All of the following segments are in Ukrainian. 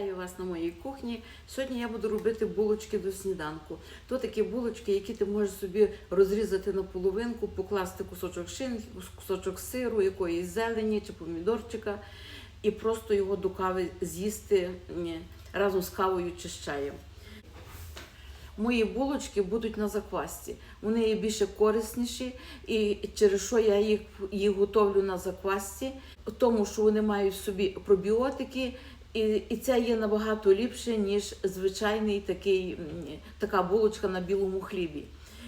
Вітаю вас на моїй кухні. Сьогодні я буду робити булочки до сніданку. То такі булочки, які ти можеш собі розрізати на половинку, покласти кусочок шинки, кусочок сиру, якоїсь зелені чи помідорчика, і просто його до кави з'їсти разом з кавою чи з чаєм. Мої булочки будуть на заквасці. Вони є більше корисніші, і через що я їх, їх готовлю на заквасці, тому що вони мають в собі пробіотики, і, і це є набагато ліпше, ніж звичайний такий, така булочка на білому хлібі.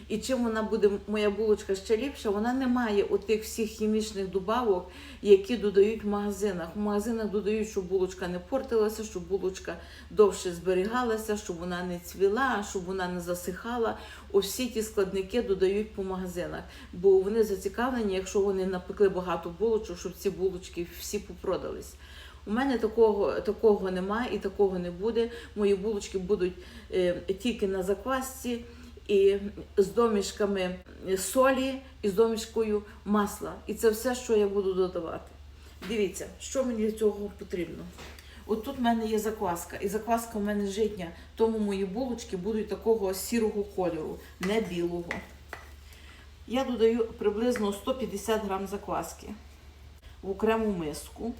І чим вона буде, моя булочка ще ліпша, вона не має отих всіх хімічних добавок, які додають в магазинах. В магазинах додають, щоб булочка не портилася, щоб булочка довше зберігалася, щоб вона не цвіла, щоб вона не засихала. Всі ті складники додають по магазинах, бо вони зацікавлені, якщо вони напекли багато булочок, щоб ці булочки всі попродались. У мене такого, такого немає і такого не буде. Мої булочки будуть е, тільки на заквасці і з домішками солі і з домішкою масла. І це все, що я буду додавати. Дивіться, що мені для цього потрібно. От тут в мене є закваска, і закваска в мене житня, тому мої булочки будуть такого сірого кольору, не білого. Я додаю приблизно 150 грам закваски в окрему миску.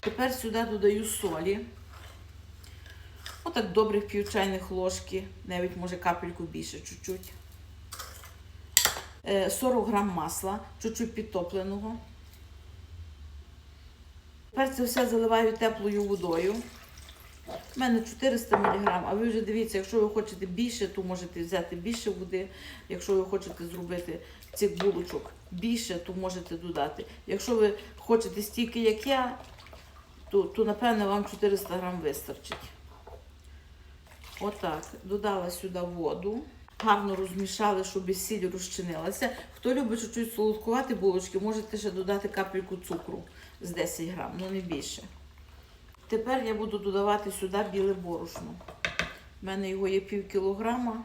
Тепер сюди додаю солі. Отак добрих пів чайних ложки, навіть може капельку більше, чуть-чуть. Е, 40 грам масла, чуть-чуть підтопленого. Тепер це все заливаю теплою водою. У мене 400 мг, а ви вже дивіться, якщо ви хочете більше, то можете взяти більше води. Якщо ви хочете зробити цих булочок більше, то можете додати. Якщо ви хочете стільки, як я, то, то напевно вам 400 грам вистачить. Отак, додала сюди воду, гарно розмішали, щоб сіль розчинилася. Хто любить чуть-чуть солодкувати булочки, можете ще додати капельку цукру з 10 грам, ну не більше. Тепер я буду додавати сюди біле борошно. У мене його є пів кілограма.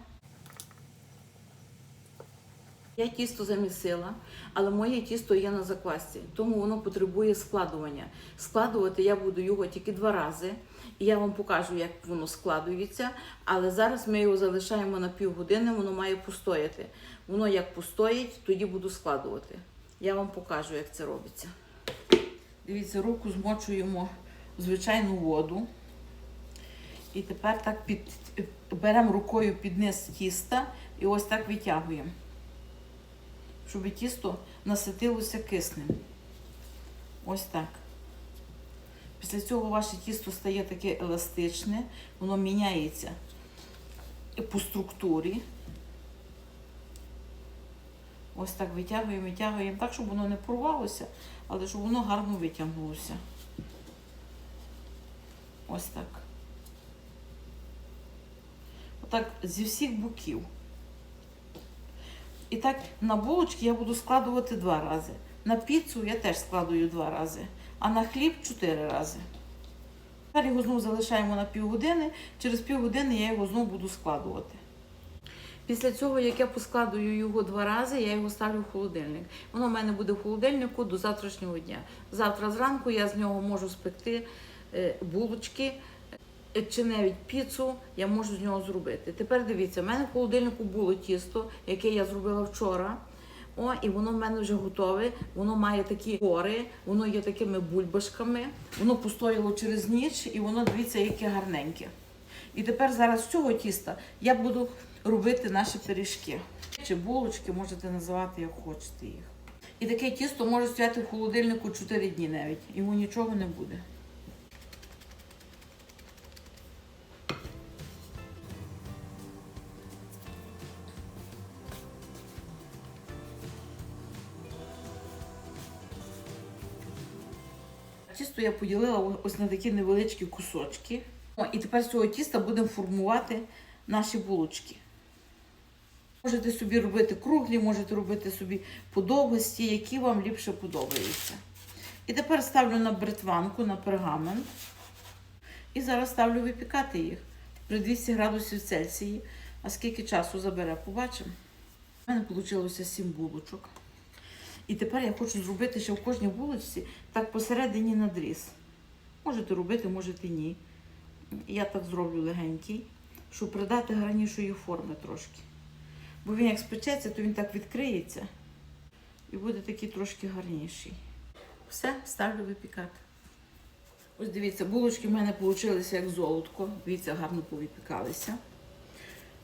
Я тісто замісила, але моє тісто є на заквасці, тому воно потребує складування. Складувати я буду його тільки два рази, і я вам покажу, як воно складується. Але зараз ми його залишаємо на півгодини, воно має постояти. Воно як постоїть, тоді буду складувати. Я вам покажу, як це робиться. Дивіться, руку змочуємо в звичайну воду. І тепер так під, беремо рукою під низ тіста і ось так витягуємо щоб тісто наситилося киснем. Ось так. Після цього ваше тісто стає таке еластичне, воно міняється по структурі. Ось так витягуємо, витягуємо так, щоб воно не порвалося, але щоб воно гарно витягнулося. Ось так. Отак зі всіх боків. І так на булочки я буду складувати два рази. На піцу я теж складую два рази, а на хліб чотири рази. Тепер його знову залишаємо на півгодини, через півгодини я його знову буду складувати. Після цього, як я поскладую його два рази, я його ставлю в холодильник. Воно в мене буде в холодильнику до завтрашнього дня. Завтра зранку я з нього можу спекти е, булочки чи навіть піцу я можу з нього зробити. Тепер дивіться, в мене в холодильнику було тісто, яке я зробила вчора. О, і воно в мене вже готове. Воно має такі гори, воно є такими бульбашками. Воно постояло через ніч, і воно дивіться, яке гарненьке. І тепер зараз з цього тіста я буду робити наші пиріжки. Чи булочки, можете називати, як хочете їх. І таке тісто може стояти в холодильнику 4 дні навіть. Йому нічого не буде. Тісто я поділила ось на такі невеличкі кусочки. О, І тепер з цього тіста будемо формувати наші булочки. Можете собі робити круглі, можете робити собі подовгості, які вам ліпше подобаються. І тепер ставлю на бритванку, на пергамент. І зараз ставлю випікати їх при 200 градусів Цельсії. А скільки часу забере, побачимо. У мене вийшло 7 булочок. І тепер я хочу зробити ще в кожній булочці так посередині надріз. Можете робити, можете ні. Я так зроблю легенький, щоб придати гарнішої форми трошки. Бо він як спечеться, то він так відкриється і буде такий трошки гарніший. Все, ставлю випікати. Ось дивіться, булочки в мене вийшли як золотко. Дивіться, гарно повипікалися.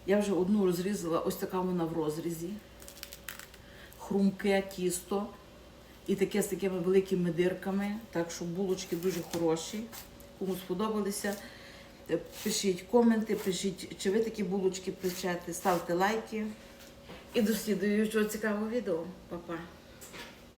Я вже одну розрізала, ось така вона в розрізі. Хрумке тісто. І таке з такими великими дирками. Так що булочки дуже хороші. Кому сподобалися, е, пишіть коменти, пишіть, чи ви такі булочки печете, ставте лайки. І до слідуючого цікавого відео. Па-па.